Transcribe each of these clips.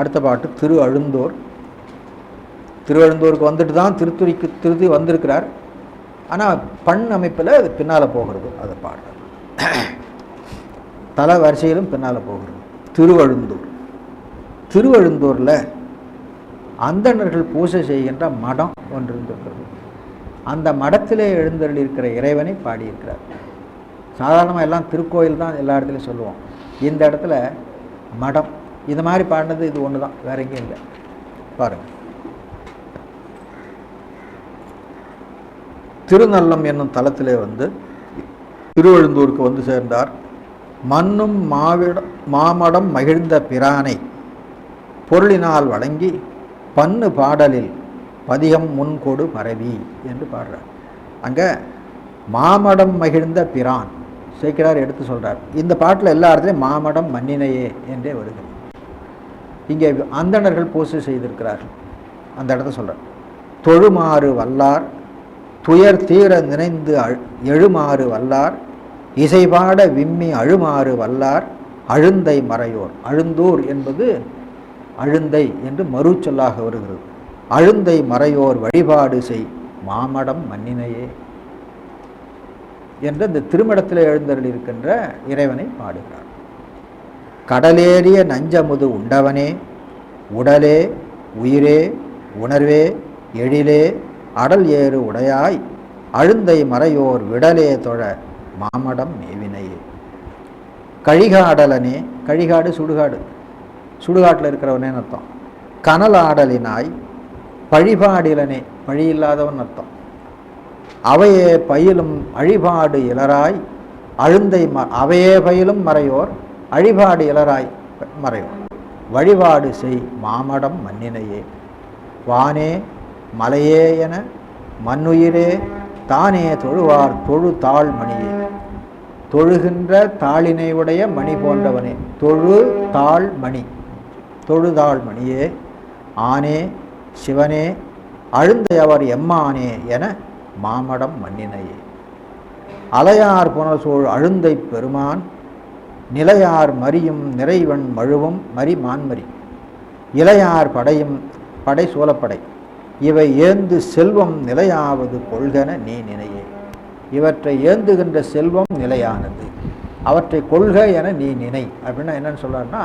அடுத்த பாட்டு திரு அழுந்தோர். திருவழுந்தூருக்கு வந்துட்டு தான் திருத்துறைக்கு திருத்தி வந்திருக்கிறார். ஆனால் பண் அமைப்பில் அது பின்னால் போகிறது அதை பாடுறார் தலை வரிசையிலும் பின்னால் போகிறது. திருவழுந்தூர் திருவழுந்தூரில் அந்தணர்கள் பூஜை செய்கின்ற மடம் ஒன்று இருந்திருக்கிறது. அந்த மடத்திலே எழுந்தருள் இருக்கிற இறைவனை பாடியிருக்கிறார். சாதாரணமாக எல்லாம் திருக்கோயில் தான் எல்லா இடத்துலையும் சொல்லுவோம். இந்த இடத்துல மடம் இது மாதிரி பாடினது இது ஒன்று தான். வேற எங்கேயும் இல்லை. பாருங்கள் திருநல்லம் என்னும் தலத்திலே வந்து திருவழுந்தூருக்கு வந்து சேர்ந்தார். மண்ணும் மாவிட மாமடம் மகிழ்ந்த பிரானை பொருளினால் வழங்கி பண்ணு பாடலில் பதிகம் முன்கொடு மறவி என்று பாடுறார். அங்கே மாமடம் மகிழ்ந்த பிரான் சேக்கிரார் எடுத்து சொல்கிறார் இந்த பாட்டில் எல்லா இடத்துலையும் மாமடம் மண்ணினையே என்றே வருகிறது. இங்கே அந்தணர்கள் பூசை செய்திருக்கிறார்கள். அந்த இடத்த சொல்கிறார் தொழுமாறு வல்லார் துயர் தீர நினைந்து எழுமாறு வல்லார் இசைபாட விம்மி அழுமாறு வல்லார் அழுந்தை மறையோர். அழுந்தூர் என்பது அழுந்தை என்று மறுச்சொல்லாக வருகிறது. அழுந்தை மறையோர் வழிபாடு செய் மாமடம் மன்னினையே என்று இந்த திருமடத்தில் எழுந்தருள் இருக்கின்ற இறைவனை பாடுகிறார். கடலேறிய நஞ்சமுது உண்டவனே. உடலே உயிரே உணர்வே எழிலே அடல் ஏறு உடையாய். அழுந்தை மறையோர் விடலே தொழ மாமடம் மேவினையே. கழிகாடலனே கழிகாடு சுடுகாடு. சுடுகாட்டில் இருக்கிறவனே அர்த்தம். கனல் ஆடலினாய் பழிபாடிலனே பழி இல்லாதவன் அர்த்தம். அவையே பயிலும் அழிபாடு இலராய். அழுந்தை ம அவையே பயிலும் மறையோர் அழிபாடு இளராய் மறையோர் வழிபாடு செய் மாமடம் மண்ணினையே. வானே மலையே என மண்ணுயிரே தானே தொழுவார் தொழு தாழ் மணியே. தொழுகின்ற தாளினை உடைய மணி போன்றவனே. தொழு தாழ் மணி. தொழுதாள் மணியே. ஆனே சிவனே அழுந்தையவர் எம்மானே என மாமடம் மண்ணினையே. அலையார் புனசூழ் அழுந்தை பெருமான் நிலையார் மறியும் நிறைவன் மழுவும் மறி மான்மறி இளையார் படையும் படை சூலப்படை இவை ஏந்து செல்வம் நிலையாவது கொள்கன நீ நினையே. இவற்றை ஏந்துகின்ற செல்வம் நிலையானது. அவற்றை கொள்க என நீ நினை. அப்படின்னா என்னன்னு சொல்றாருன்னா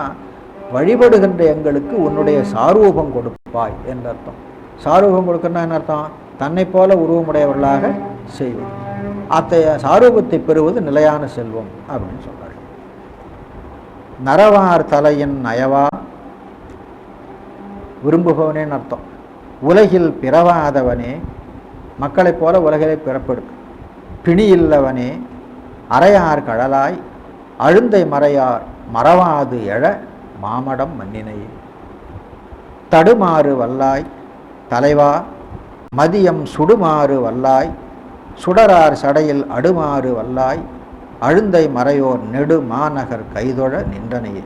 வழிபடுகின்ற எங்களுக்கு உன்னுடைய சாரூபம் கொடுப்பாய் என்ற அர்த்தம். சாரூபம் கொடுக்கணும்னா என்ன அர்த்தம்? தன்னை போல உருவமுடையவர்களாக செய்வது. அத்தைய சாரூபத்தை பெறுவது நிலையான செல்வம் அப்படின்னு சொல்றாரு. நரவார் தலையின் நயவா? விரும்புபவனேன்னு அர்த்தம். உலகில் பிறவாதவனே மக்களைப் போல உலகிலே பிறப்பெடுக்கும். பிணியில்லவனே அறையார் கழலாய் அழுந்தை மறையார் மறவாது எழ மாமடம் மன்னினையே தடுமாறு வல்லாய் தலைவா மதியம் சுடுமாறு வல்லாய் சுடரார் சடையில் அடுமாறு வல்லாய் அழுந்தை மறையோர் நெடு மாநகர் கைதொழ நின்றனையே.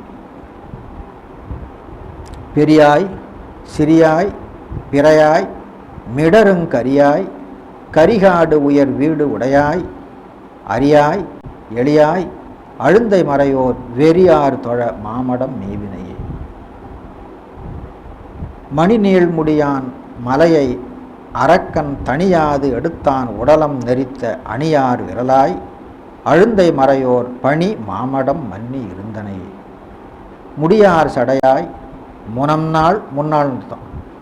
பெரியாய் சிறியாய் பிறையாய் மிடருங்கரியாய் கரிகாடு உயர் வீடு உடையாய் அரியாய் எளியாய் அழுந்தை மறையோர் வெறியார் தொழ மாமடம் மேவினையே. மணிநீழ்முடியான் மலையை அரக்கன் தனியாது எடுத்தான் உடலம் நெரித்த அணியார் விரலாய் அழுந்தை மறையோர் பணி மாமடம் மன்னி இருந்தனையே முடியார் சடையாய் முனம் நாள் முன்னாள்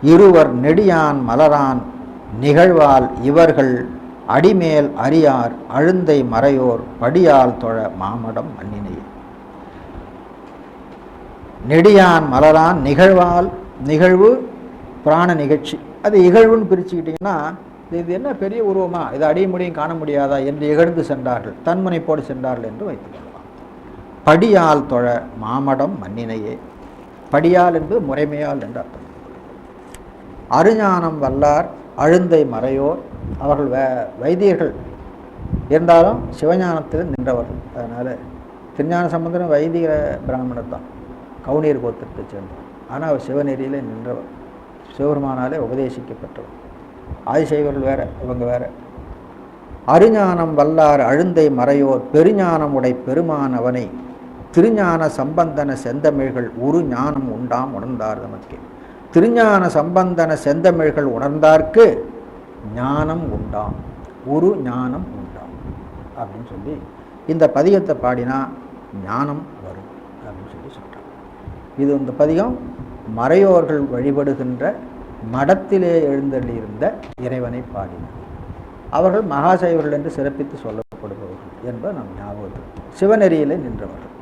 இருவர் நெடியான் மலரான் நிகழ்வால் இவர்கள் அடிமேல் அறியார் அழுந்தை மறையோர் படியால் தொழ மாமடம் மன்னினை. நெடியான் மலரான் நிகழ்வால் நிகழ்வு பிராண நிகழ்ச்சி. அது இகழ்வுன்னு பிரிச்சுக்கிட்டிங்கன்னா இது என்ன பெரிய உருவமா? இதை அடிய முடியும் காண முடியாதா என்று இகழ்ந்து சென்றார்கள். தன்முனைப்போடு சென்றார்கள் என்று வைத்துக்கொள்ளலாம் படியால் தொழ மாமடம் மண்ணினையே. படியால் என்பது முறைமையால் என்று அர்த்தம். அருஞானம் வல்லார் அழுந்தை மறையோர். அவர்கள் வே வைத்தியர்கள். இருந்தாலும் சிவஞானத்தில் நின்றவர்கள். அதனால் திருஞான சம்பந்தரம் வைதிக பிராமணர் தான். கவுனியர் கோத்திரத்தை சேர்ந்தவர். ஆனால் அவர் சிவநெறியில் நின்றவர். சிவபெருமானாலே உபதேசிக்கப்பட்டவர். ஆதிசைவர்கள் வேற இவங்க வேற. அருஞானம் வல்லார் அழுந்தை மறையோர் பெருஞானம் உடை பெருமான் அவனை. திருஞான சம்பந்தன செந்தமிழ்கள் உரு ஞானம் உண்டாம் உணர்ந்தார் நமக்கு. திருஞான சம்பந்தன செந்தமிழ்கள் உணர்ந்தார்க்கு ஞானம் உண்டாம் உரு ஞானம் உண்டாம் அப்படின்னு சொல்லி இந்த பதிகத்தை பாடினா ஞானம் வரும் அப்படின்னு சொல்லி சொல்கிறார் இது இந்த பதிகம் மறையோர்கள் வழிபடுகின்ற மடத்திலே எழுந்தள்ளியிருந்த இறைவனை பாடினார். அவர்கள் மகாசைவர்கள் என்று சிறப்பித்து சொல்லப்படுபவர்கள் என்பது நம் ஞாபகத்தில். சிவநெறியிலே நின்றவர்கள்.